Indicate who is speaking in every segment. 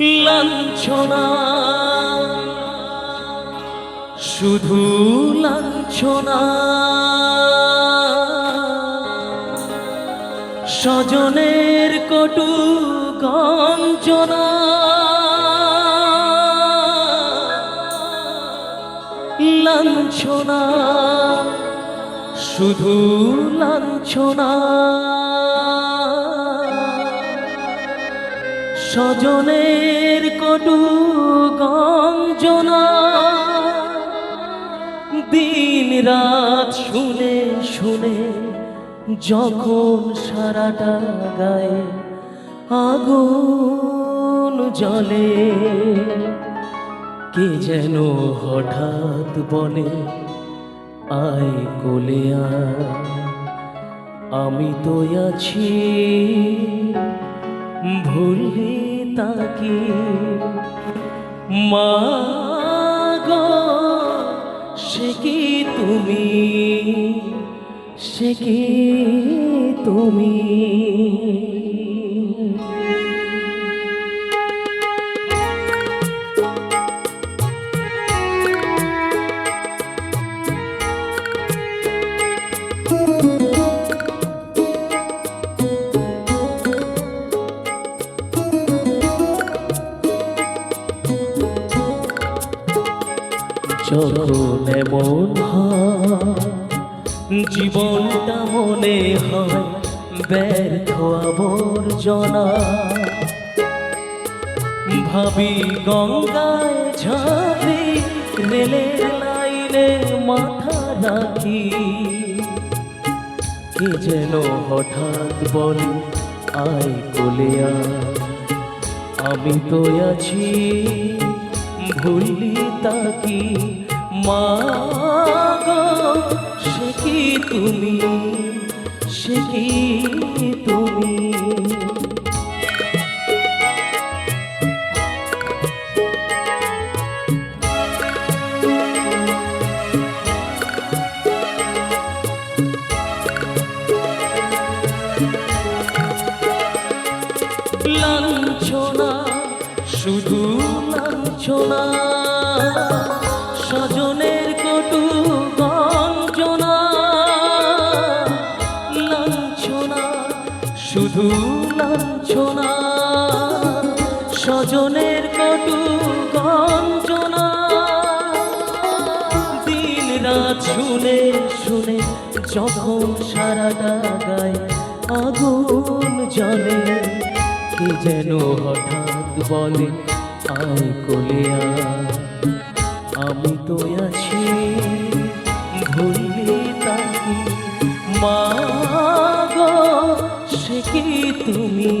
Speaker 1: লাঞ্ছনা। শুধু লাঞ্ছনা। স্বজনের কটু গঞ্জনা। লাঞ্ছনা। শুধু লাঞ্ছনা। স্বজনের কটু গঞ্জনা। দিন রাত শুনে শুনে যখন সারাটা গায়ে আগুন জলে কে যেন হঠাৎ বলে, আয় কোলে আমি তো আছি। ভুলি তাকি। মা সে কি তুমি? সে কি তুমি? যখন হয় জীবনটা মনে হয় ব্যর্থ আবর্জনা। ভাবি গঙ্গায় ঝাঁপি, রেলের লাইনে মাথা রাখি। কে যেন হঠাৎ বলে, আয় কোলে আমি তো আছি ভুলি তাকি। মা সে কি তুমি? সে কি তুমি? লাঞ্ছনা শুধু স্বজনের কটু গঞ্জনা লাঞ্ছনা, শুধু লাঞ্ছনা, স্বজনের কটু গঞ্জনা দিন রাত শুনে শুনে যখন সারাটা গায়ে আগুন জ্বলে, কে যেন হঠাৎ বলে আয় কোলে আমি তো আছি ভুলি তাকি। মা গো তুমি?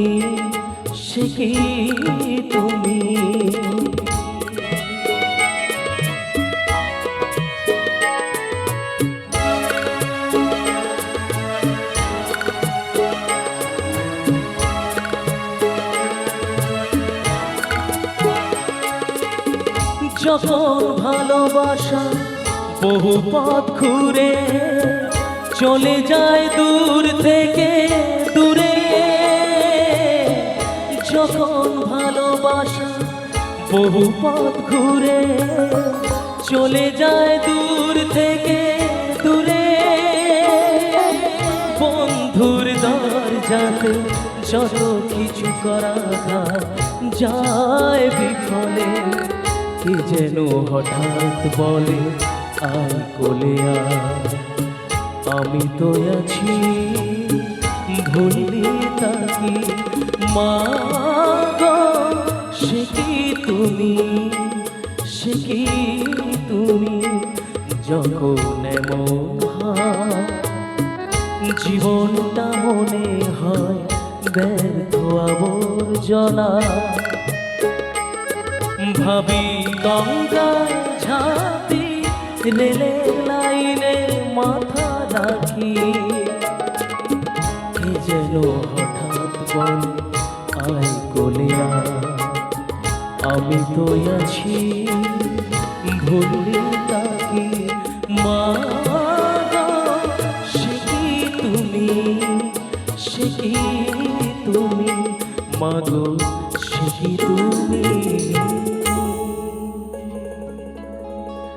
Speaker 1: সে তুমি? যখন ভালোবাসা বহু পথ ঘুরে চলে যায় দূর থেকে দূরে। যখন ভালোবাসা বহু পথ ঘুরে চলে যায় দূর থেকে দূরে। বন্ধুর দরজাতে যত কিছু করা যায় বিফলে কে যেন হঠাৎ বলে আয় কোলে আমি তো আছি ভুলি তাকি। মা সে কি তুমি? সে কি তুমি? যখন এমন জীবনটা মনে হয় ব্যর্থ আবর্জনা। ভাবি গঙ্গায় ঝাঁপি রেলের লাইনে মাথা রাখি। কে যেন হঠাৎ বলে আয় কোলে আয়, আমি তো আছি ভুলি তাকি। মা সে কি তুমি? মাগো সে তুমি?